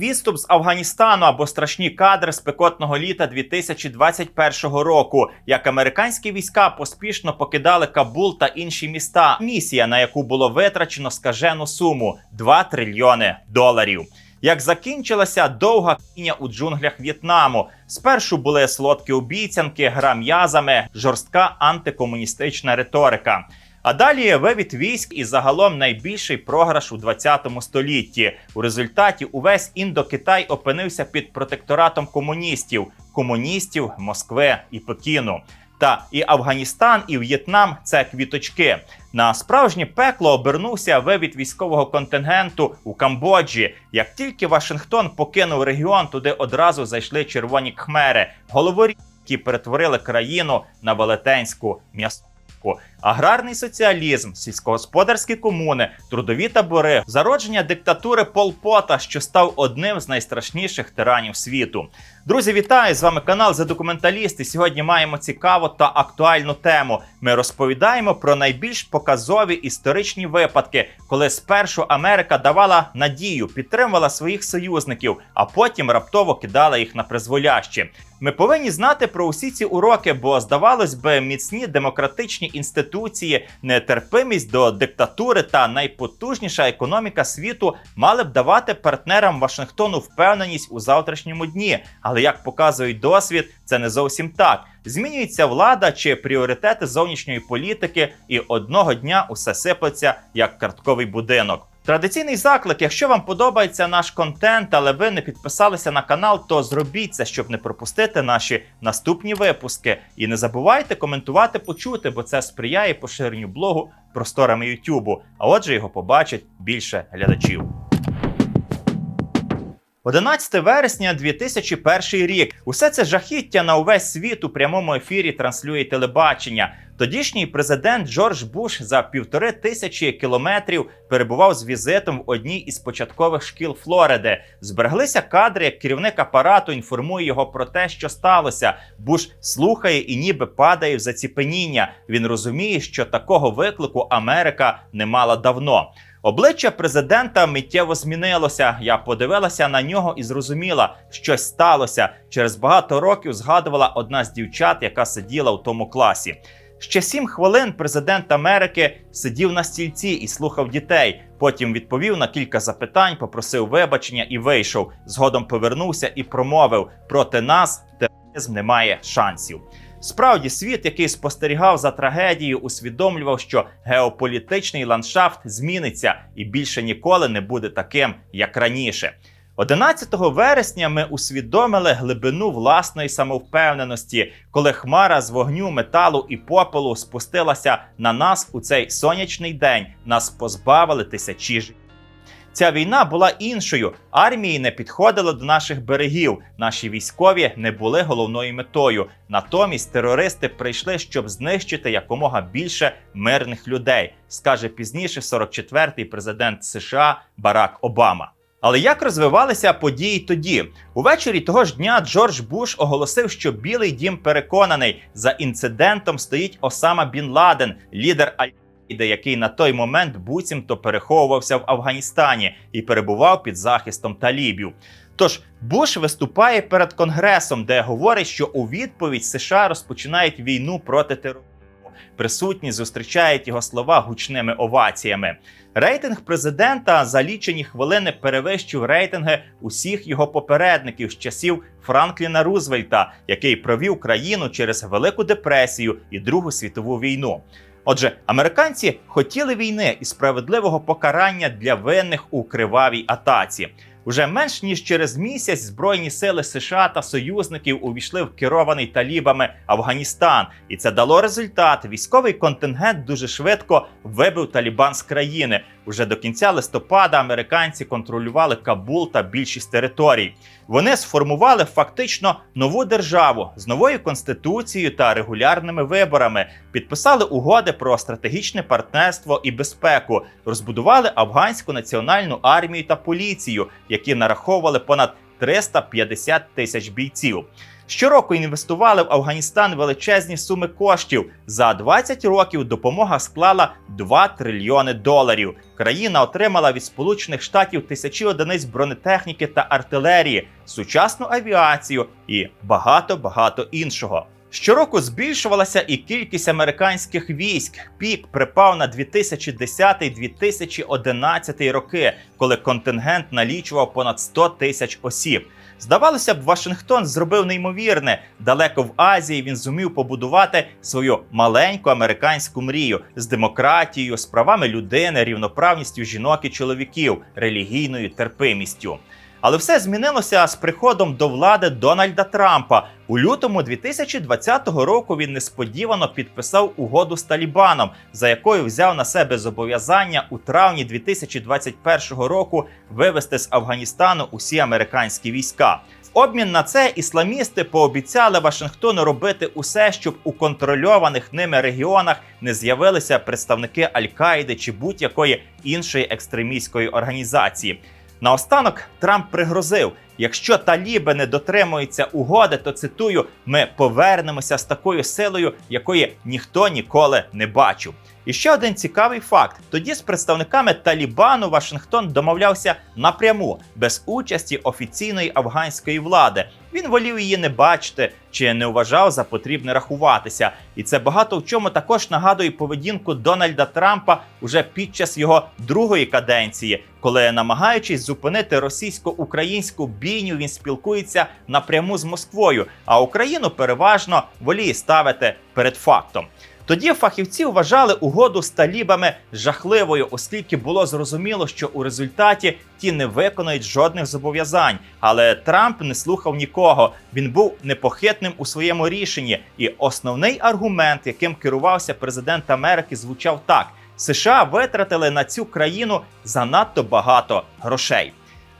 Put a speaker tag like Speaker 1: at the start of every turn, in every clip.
Speaker 1: Відступ з Афганістану або страшні кадри спекотного літа 2021 року, як американські війська поспішно покидали Кабул та інші міста. Місія, на яку було витрачено скажену суму 2 трильйони доларів. Як закінчилася довга кіння у джунглях В'єтнаму, спершу були солодкі обіцянки, гра м'язами, жорстка антикомуністична риторика. А далі вивід військ і загалом найбільший програш у 20 столітті. У результаті увесь індокитай опинився під протекторатом комуністів, комуністів Москви і Пекіну. Та і Афганістан, і В'єтнам це квіточки. На справжнє пекло обернувся вивід військового контингенту у Камбоджі. Як тільки Вашингтон покинув регіон, туди одразу зайшли червоні кхмери, головорі, які перетворили країну на велетенську м'ясо. Аграрний соціалізм, сільськогосподарські комуни, трудові табори, зародження диктатури Полпота, що став одним з найстрашніших тиранів світу. Друзі, вітаю! З вами канал «За документалісти. Сьогодні маємо цікаву та актуальну тему. Ми розповідаємо про найбільш показові історичні випадки, коли спершу Америка давала надію, підтримувала своїх союзників, а потім раптово кидала їх на призволяще. Ми повинні знати про усі ці уроки, бо здавалось би, міцні демократичні інституції, нетерпимість до диктатури та найпотужніша економіка світу мали б давати партнерам Вашингтону впевненість у завтрашньому дні. Але як показує досвід, це не зовсім так. Змінюється влада чи пріоритети зовнішньої політики, і одного дня усе сиплеться як картковий будинок. Традиційний заклик, якщо вам подобається наш контент, але ви не підписалися на канал, то зробіть це, щоб не пропустити наші наступні випуски. І не забувайте коментувати, почути, бо це сприяє поширенню блогу просторами Ютубу. А отже, його побачать більше глядачів. 11 вересня 2001 рік. Усе це жахіття на увесь світ у прямому ефірі транслює телебачення. Тодішній президент Джордж Буш за півтори тисячі кілометрів перебував з візитом в одній із початкових шкіл Флориди. Збереглися кадри, як керівник апарату інформує його про те, що сталося. Буш слухає і ніби падає в заціпеніння. Він розуміє, що такого виклику Америка не мала давно. Обличчя президента миттєво змінилося. Я подивилася на нього і зрозуміла, щось сталося. Через багато років згадувала одна з дівчат, яка сиділа у тому класі. Ще сім хвилин президент Америки сидів на стільці і слухав дітей. Потім відповів на кілька запитань, попросив вибачення і вийшов. Згодом повернувся і промовив: проти нас тероризм не має шансів. Справді, світ, який спостерігав за трагедією, усвідомлював, що геополітичний ландшафт зміниться і більше ніколи не буде таким, як раніше. 11 вересня ми усвідомили глибину власної самовпевненості, коли хмара з вогню, металу і попелу спустилася на нас у цей сонячний день. Нас позбавили тисячі життів. Ця війна була іншою. Армії не підходили до наших берегів. Наші військові не були головною метою. Натомість терористи прийшли, щоб знищити якомога більше мирних людей, скаже пізніше 44-й президент США Барак Обама. Але як розвивалися події тоді? Увечері того ж дня Джордж Буш оголосив, що Білий Дім переконаний, за інцидентом стоїть Осама Бін Ладен, лідер Аль. Який на той момент буцімто переховувався в Афганістані і перебував під захистом талібів. Тож Буш виступає перед конгресом, де говорить, що у відповідь США розпочинають війну проти тероризму. Присутні зустрічають його слова гучними оваціями. Рейтинг президента за лічені хвилини перевищив рейтинги усіх його попередників з часів Франкліна Рузвельта, який провів країну через Велику депресію і Другу світову війну. Отже, американці хотіли війни і справедливого покарання для винних у кривавій атаці. Уже менш ніж через місяць збройні сили США та союзників увійшли в керований талібами Афганістан, і це дало результат. Військовий контингент дуже швидко вибив Талібан з країни. Уже до кінця листопада американці контролювали Кабул та більшість територій. Вони сформували фактично нову державу з новою конституцією та регулярними виборами, підписали угоди про стратегічне партнерство і безпеку, розбудували афганську національну армію та поліцію, які нараховували понад 350 тисяч бійців. Щороку інвестували в Афганістан величезні суми коштів. За 20 років допомога склала 2 трильйони доларів. Країна отримала від Сполучених Штатів тисячі одиниць бронетехніки та артилерії, сучасну авіацію і багато багато іншого. Щороку збільшувалася і кількість американських військ. Пік припав на 2010-2011 роки, коли контингент налічував понад 100 тисяч осіб. Здавалося б, Вашингтон зробив неймовірне. Далеко в Азії він зумів побудувати свою маленьку американську мрію з демократією, з правами людини, рівноправністю жінок і чоловіків, релігійною терпимістю. Але все змінилося з приходом до влади Дональда Трампа. У лютому 2020 року він несподівано підписав угоду з Талібаном, за якою взяв на себе зобов'язання у травні 2021 року вивести з Афганістану усі американські війська. В обмін на це ісламісти пообіцяли Вашингтону робити усе, щоб у контрольованих ними регіонах не з'явилися представники Аль-Каїди чи будь-якої іншої екстремістської організації. Наостанок Трамп пригрозив: якщо таліби не дотримуються угоди, то цитую: ми повернемося з такою силою, якої ніхто ніколи не бачив. І ще один цікавий факт: тоді з представниками Талібану Вашингтон домовлявся напряму, без участі офіційної афганської влади. Він волів її не бачити чи не вважав за потрібне рахуватися. І це багато в чому також нагадує поведінку Дональда Трампа уже під час його другої каденції, коли, намагаючись зупинити російсько-українську бійню, він спілкується напряму з Москвою, а Україну переважно воліє ставити перед фактом. Тоді фахівці вважали угоду з талібами жахливою, оскільки було зрозуміло, що у результаті ті не виконують жодних зобов'язань. Але Трамп не слухав нікого. Він був непохитним у своєму рішенні. І основний аргумент, яким керувався президент Америки, звучав так: США витратили на цю країну занадто багато грошей.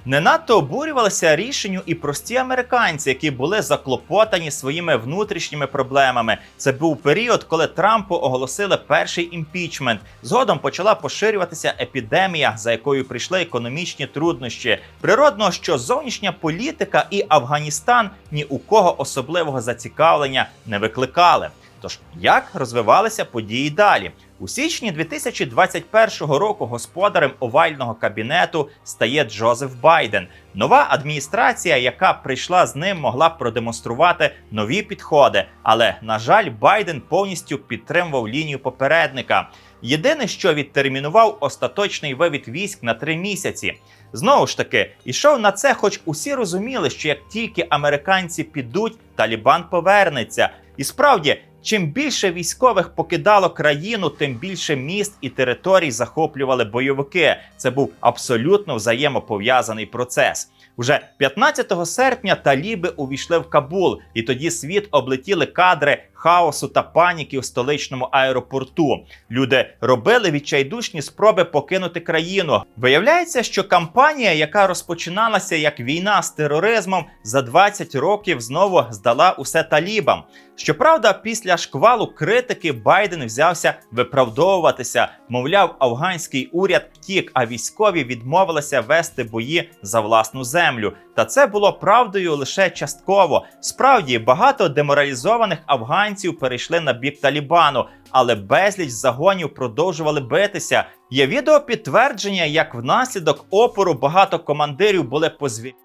Speaker 1: Не надто обурювалися рішенню і прості американці, які були заклопотані своїми внутрішніми проблемами. Це був період, коли Трампу оголосили перший імпічмент. Згодом почала поширюватися епідемія, за якою прийшли економічні труднощі. Природно, що зовнішня політика і Афганістан ні у кого особливого зацікавлення не викликали. Тож як розвивалися події далі? У січні 2021 року господарем овального кабінету стає Джозеф Байден. Нова адміністрація, яка прийшла з ним, могла б продемонструвати нові підходи. Але на жаль, Байден повністю підтримував лінію попередника. Єдине, що відтермінував остаточний вивід військ на три місяці. Знову ж таки, ішов на це, хоч усі розуміли, що як тільки американці підуть, Талібан повернеться. І справді, чим більше військових покидало країну, тим більше міст і територій захоплювали бойовики. Це був абсолютно взаємопов'язаний процес. Уже 15 серпня таліби увійшли в Кабул, і тоді світ облетіли кадри хаосу та паніки в столичному аеропорту. Люди робили відчайдушні спроби покинути країну. Виявляється, що кампанія, яка розпочиналася як війна з тероризмом, за 20 років знову здала усе талібам. Щоправда, після шквалу критики Байден взявся виправдовуватися. Мовляв, афганський уряд втік, а військові відмовилися вести бої за власну землю. Та це було правдою лише частково. Справді багато деморалізованих афганців перейшли на бік Талібану, але безліч загонів продовжували битися. Є відео підтвердження, як внаслідок опору багато командирів були позвільнені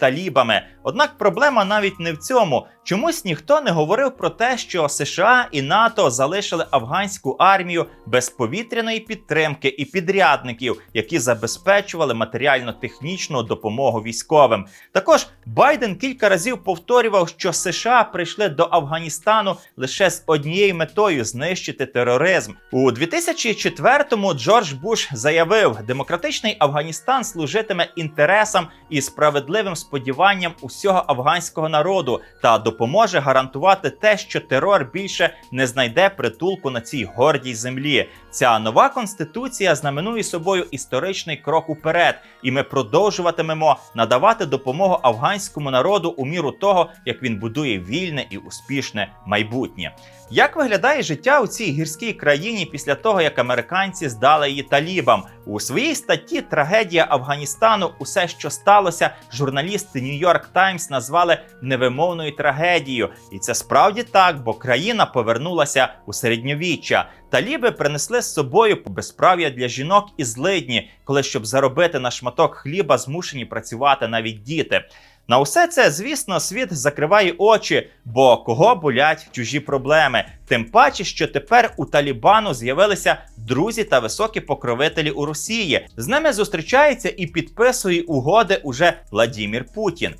Speaker 1: талібами. Однак проблема навіть не в цьому. Чомусь ніхто не говорив про те, що США і НАТО залишили афганську армію без повітряної підтримки і підрядників, які забезпечували матеріально-технічну допомогу військовим. Також Байден кілька разів повторював, що США прийшли до Афганістану лише з однією метою знищити тероризм. У 2004-му Джордж Буш заявив, демократичний Афганістан служитиме інтересам і справедливим сподіванням усього афганського народу та допомогою допоможе гарантувати те, що терор більше не знайде притулку на цій гордій землі. Ця нова конституція знаменує собою історичний крок уперед, і ми продовжуватимемо надавати допомогу афганському народу у міру того, як він будує вільне і успішне майбутнє. Як виглядає життя у цій гірській країні після того, як американці здали її талібам? У своїй статті Трагедія Афганістану усе, що сталося, журналісти Нью-Йорк Таймс назвали невимовною трагедією, і це справді так, бо країна повернулася у середньовіччя. Таліби принесли з собою безправ'я для жінок і злидні, коли щоб заробити на шматок хліба, змушені працювати навіть діти. На усе це, звісно, світ закриває очі, бо кого болять чужі проблеми. Тим паче, що тепер у Талібану з'явилися друзі та високі покровителі у Росії. З ними зустрічається і підписує угоди уже Владімір Путін.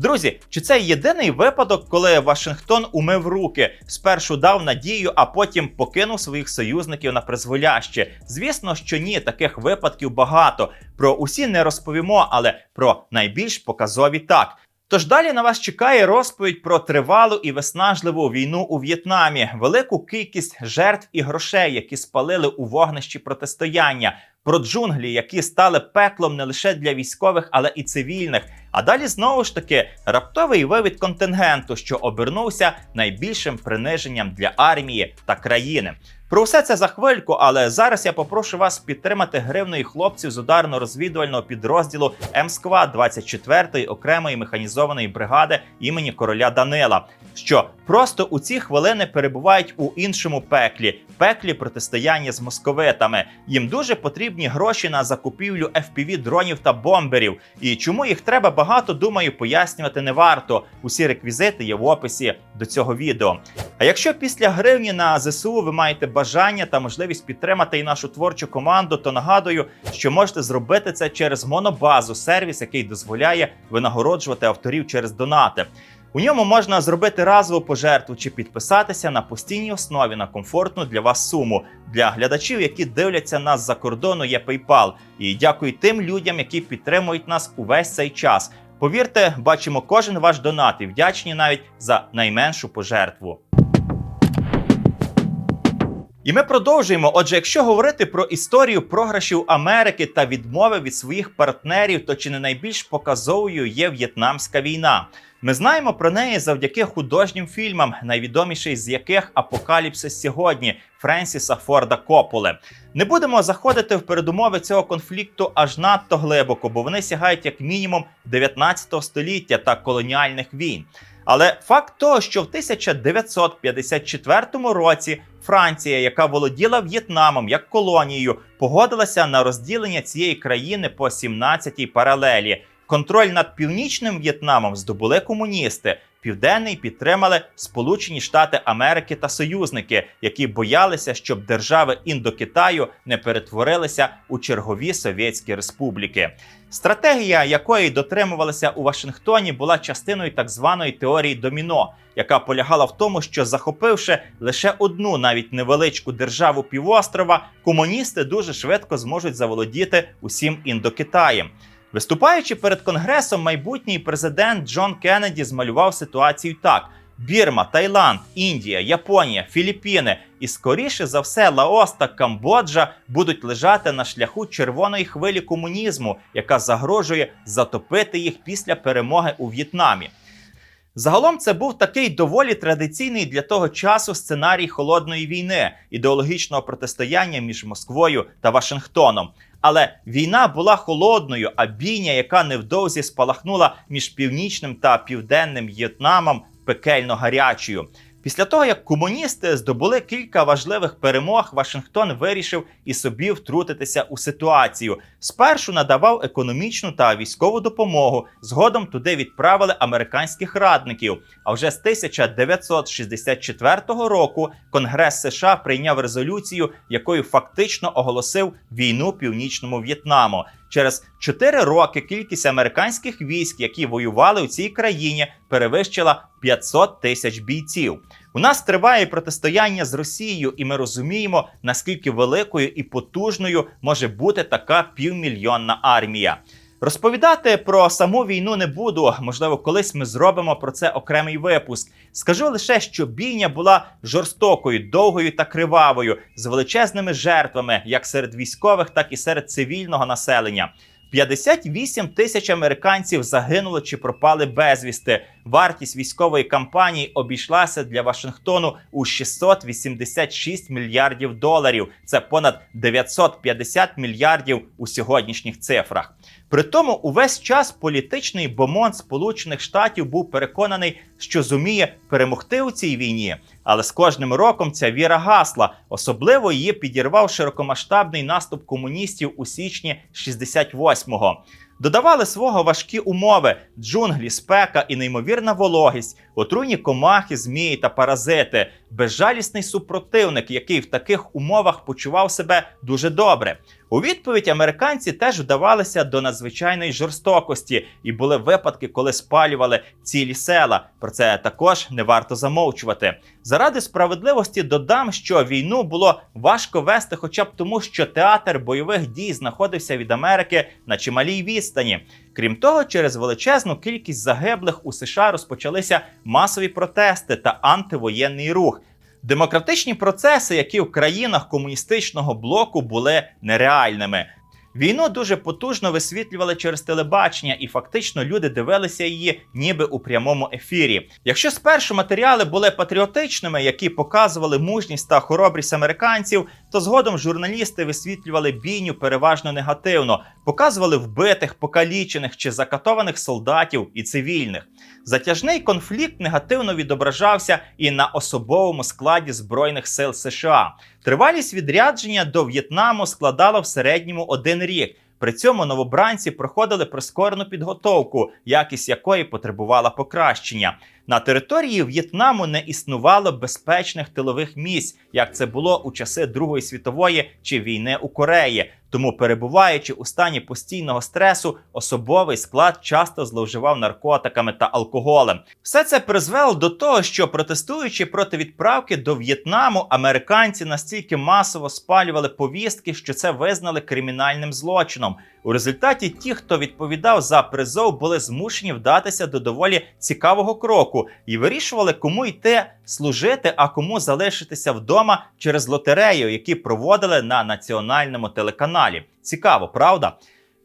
Speaker 1: Друзі, чи це єдиний випадок, коли Вашингтон умив руки, спершу дав надію, а потім покинув своїх союзників на призволяще? Звісно, що ні, таких випадків багато. Про усі не розповімо, але про найбільш показові так. Тож далі на вас чекає розповідь про тривалу і виснажливу війну у В'єтнамі, велику кількість жертв і грошей, які спалили у вогнищі протистояння, про джунглі, які стали пеклом не лише для військових, але і цивільних. А далі знову ж таки раптовий вивід контингенту, що обернувся найбільшим приниженням для армії та країни. Про все це за хвильку, але зараз я попрошу вас підтримати гривною хлопців з ударно-розвідувального підрозділу МСКВА 24-ї окремої механізованої бригади імені короля Данила, що просто у ці хвилини перебувають у іншому пеклі пеклі протистояння з московитами. Їм дуже потрібні гроші на закупівлю fpv дронів та бомберів. І чому їх треба багато, думаю, пояснювати не варто. Усі реквізити є в описі до цього відео. А якщо після гривні на ЗСУ ви маєте бажання та можливість підтримати і нашу творчу команду, то нагадую, що можете зробити це через монобазу, сервіс, який дозволяє винагороджувати авторів через донати. У ньому можна зробити разову пожертву чи підписатися на постійній основі на комфортну для вас суму. Для глядачів, які дивляться нас за кордону, є PayPal. І дякую тим людям, які підтримують нас увесь цей час. Повірте, бачимо кожен ваш донат і вдячні навіть за найменшу пожертву. І ми продовжуємо. Отже, якщо говорити про історію програшів Америки та відмови від своїх партнерів, то чи не найбільш показовою є В'єтнамська війна? Ми знаємо про неї завдяки художнім фільмам, найвідоміший з яких Апокаліпсис сьогодні Френсіса Форда Кополе. Не будемо заходити в передумови цього конфлікту аж надто глибоко, бо вони сягають як мінімум 19 століття та колоніальних війн. Але факт того, що в 1954 році Франція, яка володіла В'єтнамом як колонією, погодилася на розділення цієї країни по 17-й паралелі. Контроль над північним В'єтнамом здобули комуністи. Південний підтримали Сполучені Штати Америки та союзники, які боялися, щоб держави Індокитаю не перетворилися у чергові совєтські республіки. Стратегія, якої дотримувалися у Вашингтоні, була частиною так званої теорії доміно, яка полягала в тому, що захопивши лише одну навіть невеличку державу півострова, комуністи дуже швидко зможуть заволодіти усім індокитаєм. Виступаючи перед конгресом, майбутній президент Джон Кеннеді змалював ситуацію так: Бірма, Таїланд, Індія, Японія, Філіппіни і, скоріше за все, Лаос та Камбоджа будуть лежати на шляху червоної хвилі комунізму, яка загрожує затопити їх після перемоги у В'єтнамі. Загалом це був такий доволі традиційний для того часу сценарій холодної війни, ідеологічного протистояння між Москвою та Вашингтоном. Але війна була холодною, а бійня, яка невдовзі спалахнула між північним та південним В'єтнамом, пекельно гарячою. Після того, як комуністи здобули кілька важливих перемог, Вашингтон вирішив і собі втрутитися у ситуацію. Спершу надавав економічну та військову допомогу. Згодом туди відправили американських радників. А вже з 1964 року Конгрес США прийняв резолюцію, якою фактично оголосив війну північному В'єтнаму. Через 4 роки кількість американських військ, які воювали у цій країні, перевищила 500 тисяч бійців. У нас триває протистояння з Росією, і ми розуміємо, наскільки великою і потужною може бути така півмільйонна армія. Розповідати про саму війну не буду. Можливо, колись ми зробимо про це окремий випуск. Скажу лише, що бійня була жорстокою, довгою та кривавою, з величезними жертвами, як серед військових, так і серед цивільного населення. 58 тисяч американців загинули чи пропали безвісти. Вартість військової кампанії обійшлася для Вашингтону у 686 мільярдів доларів. Це понад 950 мільярдів у сьогоднішніх цифрах. При тому увесь час політичний бомонд Сполучених Штатів був переконаний, що зуміє перемогти у цій війні. Але з кожним роком ця віра гасла. Особливо її підірвав широкомасштабний наступ комуністів у січні 68-го. Додавали свого важкі умови: джунглі, спека і неймовірна вологість, отруйні комахи, змії та паразити, безжалісний супротивник, який в таких умовах почував себе дуже добре. У відповідь американці теж вдавалися до надзвичайної жорстокості, і були випадки, коли спалювали цілі села. Про це також не варто замовчувати. Заради справедливості додам, що війну було важко вести, хоча б тому, що театр бойових дій знаходився від Америки на чималій відстані. Крім того, через величезну кількість загиблих у США розпочалися масові протести та антивоєнний рух. Демократичні процеси, які в країнах комуністичного блоку були нереальними. Війну дуже потужно висвітлювали через телебачення, і фактично люди дивилися її ніби у прямому ефірі. Якщо спершу матеріали були патріотичними, які показували мужність та хоробрість американців, то згодом журналісти висвітлювали бійню переважно негативно, показували вбитих, покалічених чи закатованих солдатів і цивільних. Затяжний конфлікт негативно відображався і на особовому складі збройних сил США. Тривалість відрядження до В'єтнаму складала в середньому один рік. При цьому новобранці проходили прискорену підготовку, якість якої потребувала покращення. На території В'єтнаму не існувало безпечних тилових місць, як це було у часи Другої світової чи війни у Кореї. Тому, перебуваючи у стані постійного стресу, особовий склад часто зловживав наркотиками та алкоголем. Все це призвело до того, що протестуючи проти відправки до В'єтнаму, американці настільки масово спалювали повістки, що це визнали кримінальним злочином. У результаті ті, хто відповідав за призов, були змушені вдатися до доволі цікавого кроку і вирішували, кому йти служити, а кому залишитися вдома через лотерею, які проводили на національному телеканалі. Цікаво, правда?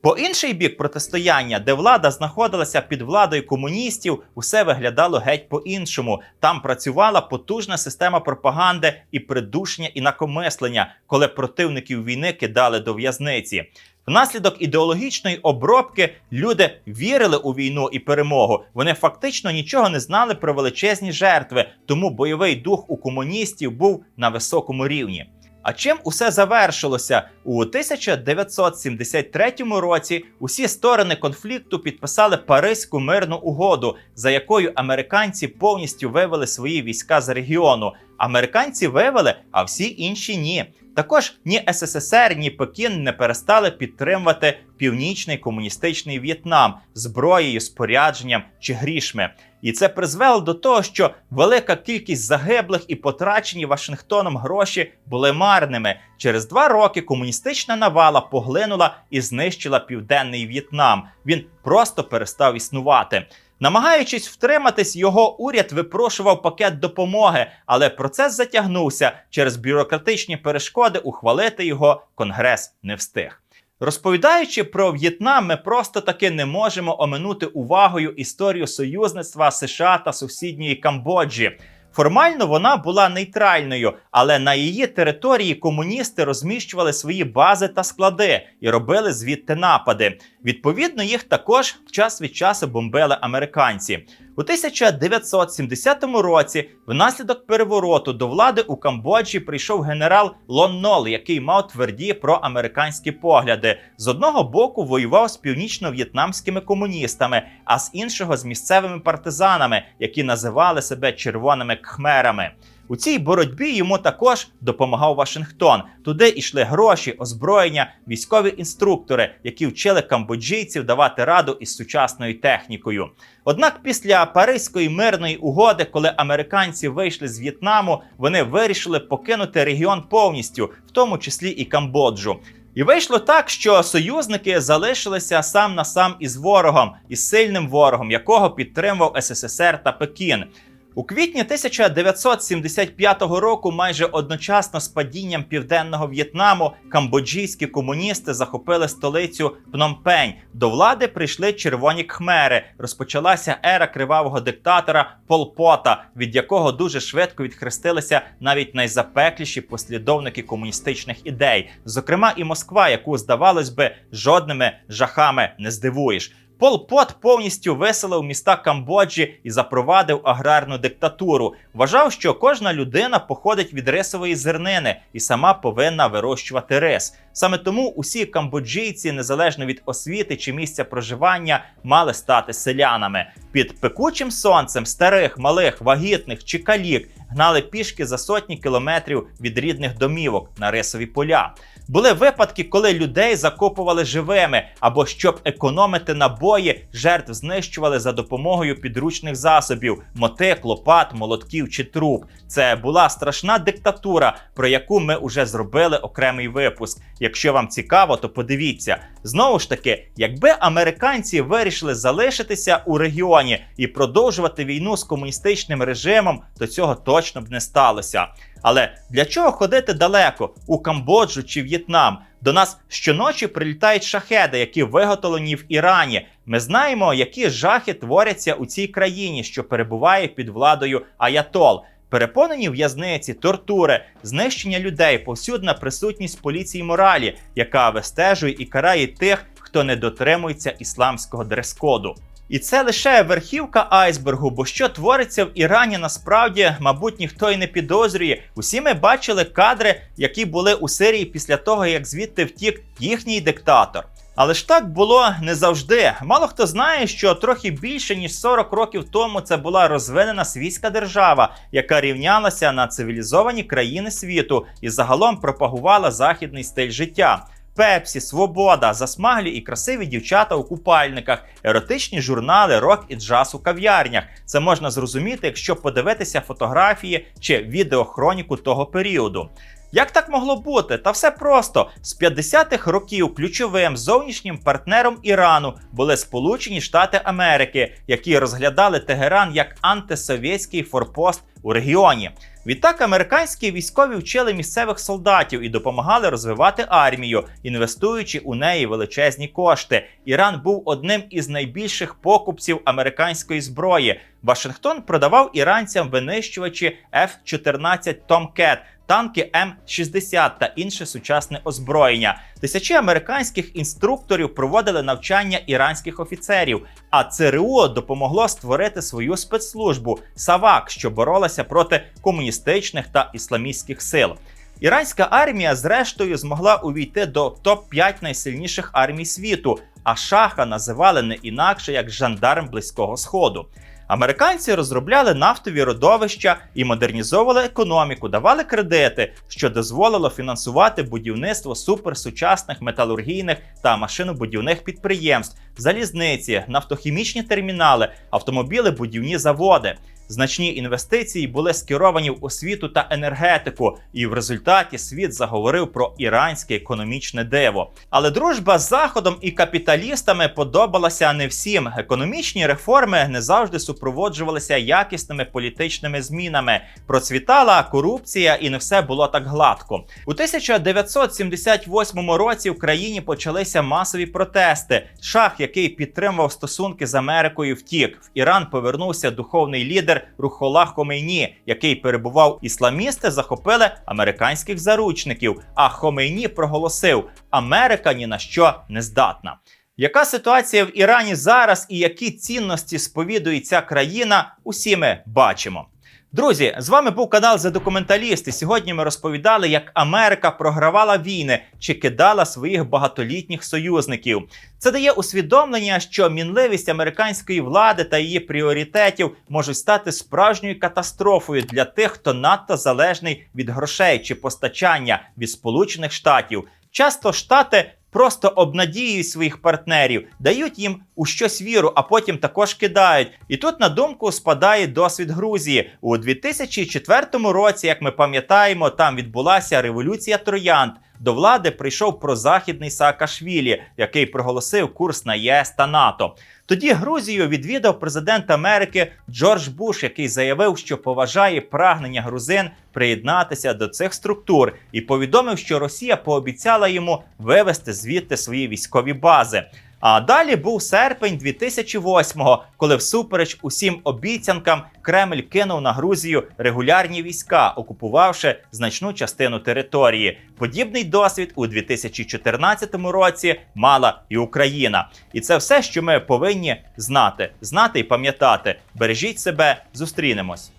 Speaker 1: По інший бік протистояння, де влада знаходилася під владою комуністів, усе виглядало геть по-іншому. Там працювала потужна система пропаганди і придушення інакомислення, коли противників війни кидали до в'язниці. Внаслідок ідеологічної обробки люди вірили у війну і перемогу. Вони фактично нічого не знали про величезні жертви, тому бойовий дух у комуністів був на високому рівні. А чим усе завершилося у 1973 році? Усі сторони конфлікту підписали Паризьку мирну угоду, за якою американці повністю вивели свої війська з регіону. Американці вивели, а всі інші ні. Також ні СССР, ні Пекін не перестали підтримувати північний комуністичний В'єтнам зброєю, спорядженням чи грішми. І це призвело до того, що велика кількість загиблих і потрачені Вашингтоном гроші були марними. Через два роки комуністична навала поглинула і знищила південний В'єтнам. Він просто перестав існувати. Намагаючись втриматись, його уряд випрошував пакет допомоги, але процес затягнувся через бюрократичні перешкоди. Ухвалити його конгрес не встиг. Розповідаючи про В'єтнам, ми просто таки не можемо оминути увагою історію союзництва США та сусідньої Камбоджі. Формально вона була нейтральною, але на її території комуністи розміщували свої бази та склади і робили звідти напади. Відповідно, їх також час від часу бомбили американці. У 1970 році, внаслідок перевороту до влади у Камбоджі прийшов генерал Лон Нол, який мав тверді проамериканські погляди. З одного боку воював з північно-в'єтнамськими комуністами, а з іншого з місцевими партизанами, які називали себе червоними кхмерами. У цій боротьбі йому також допомагав Вашингтон. Туди йшли гроші, озброєння, військові інструктори, які вчили камбоджійців давати раду із сучасною технікою. Однак після Паризької мирної угоди, коли американці вийшли з В'єтнаму, вони вирішили покинути регіон повністю, в тому числі і Камбоджу. І вийшло так, що союзники залишилися сам на сам із ворогом, із сильним ворогом, якого підтримував СССР та Пекін. У квітні 1975 року, майже одночасно з падінням південного В'єтнаму, камбоджійські комуністи захопили столицю Пномпень. До влади прийшли червоні кхмери. Розпочалася ера кривавого диктатора Пол Пота, від якого дуже швидко відхрестилися навіть найзапекліші послідовники комуністичних ідей, зокрема і Москва, яку здавалось би жодними жахами не здивуєш. Пол Пот повністю виселив міста Камбоджі і запровадив аграрну диктатуру. Вважав, що кожна людина походить від рисової зернини і сама повинна вирощувати рис. Саме тому усі камбоджійці, незалежно від освіти чи місця проживання, мали стати селянами. Під пекучим сонцем старих, малих, вагітних чи калік гнали пішки за сотні кілометрів від рідних домівок на рисові поля. Були випадки, коли людей закопували живими, або щоб економити набої, жертв знищували за допомогою підручних засобів: мотик, лопат, молотків чи труб. Це була страшна диктатура, про яку ми вже зробили окремий випуск. Якщо вам цікаво, то подивіться. Знову ж таки, якби американці вирішили залишитися у регіоні і продовжувати війну з комуністичним режимом, то цього точно б не сталося. Але для чого ходити далеко у Камбоджу чи В'єтнам? До нас щоночі прилітають шахеди, які виготовлені в Ірані. Ми знаємо, які жахи творяться у цій країні, що перебуває під владою Аятол. Переповнені в'язниці, тортури, знищення людей, повсюдна присутність поліції моралі, яка вистежує і карає тих, хто не дотримується ісламського дрес-коду. І це лише верхівка айсбергу, бо що твориться в Ірані, насправді, мабуть, ніхто й не підозрює. Усі ми бачили кадри, які були у Сирії після того, як звідти втік їхній диктатор. Але ж так було не завжди. Мало хто знає, що трохи більше ніж 40 років тому це була розвинена свійська держава, яка рівнялася на цивілізовані країни світу і загалом пропагувала західний стиль життя. Пепсі, свобода, засмаглі і красиві дівчата у купальниках, еротичні журнали, рок і джаз у кав'ярнях. Це можна зрозуміти, якщо подивитися фотографії чи відеохроніку того періоду. Як так могло бути? Та все просто з 50-х років ключовим зовнішнім партнером Ірану були Сполучені Штати Америки, які розглядали Тегеран як антисовєтський форпост у регіоні. Відтак американські військові вчили місцевих солдатів і допомагали розвивати армію, інвестуючи у неї величезні кошти. Іран був одним із найбільших покупців американської зброї. Вашингтон продавав іранцям винищувачі F-14 Tomcat, танки М-60 та інше сучасне озброєння. Тисячі американських інструкторів проводили навчання іранських офіцерів. А ЦРУ допомогло створити свою спецслужбу САВАК, що боролася проти комуністичних та ісламістських сил. Іранська армія, зрештою, змогла увійти до топ 5 найсильніших армій світу. А шаха називали не інакше як жандарм близького сходу. Американці розробляли нафтові родовища і модернізовували економіку, давали кредити, що дозволило фінансувати будівництво суперсучасних металургійних та машинобудівних підприємств, залізниці, нафтохімічні термінали, автомобіли, будівні заводи. Значні інвестиції були скеровані в освіту та енергетику, і в результаті світ заговорив про іранське економічне диво. Але дружба з заходом і капіталістами подобалася не всім. Економічні реформи не завжди супроводжувалися якісними політичними змінами. Процвітала корупція, і не все було так гладко. У 1978 році в країні почалися масові протести. Шах, який підтримував стосунки з Америкою, втік. В Іран повернувся духовний лідер Рухола Хомейні, який перебував ісламісти, захопили американських заручників. А Хомейні проголосив: Америка ні на що не здатна. Яка ситуація в Ірані зараз і які цінності сповідує ця країна? Усі ми бачимо. Друзі, з вами був канал «За документаліст» і Сьогодні ми розповідали, як Америка програвала війни чи кидала своїх багатолітніх союзників. Це дає усвідомлення, що мінливість американської влади та її пріоритетів можуть стати справжньою катастрофою для тих, хто надто залежний від грошей чи постачання від Сполучених Штатів. Часто штати просто обнадіюють своїх партнерів, дають їм у щось віру, а потім також кидають. І тут на думку спадає досвід Грузії у 2004 році. Як ми пам'ятаємо, там відбулася революція троянд. До влади прийшов прозахідний Саакашвілі, який проголосив курс на ЄС та НАТО. Тоді Грузію відвідав президент Америки Джордж Буш, який заявив, що поважає прагнення грузин приєднатися до цих структур, і повідомив, що Росія пообіцяла йому вивести звідти свої військові бази. А далі був серпень 2008-го, коли всупереч усім обіцянкам Кремль кинув на Грузію регулярні війська, окупувавши значну частину території. Подібний досвід у 2014 році мала і Україна. І це все, що ми повинні знати, знати і пам'ятати. Бережіть себе, зустрінемось.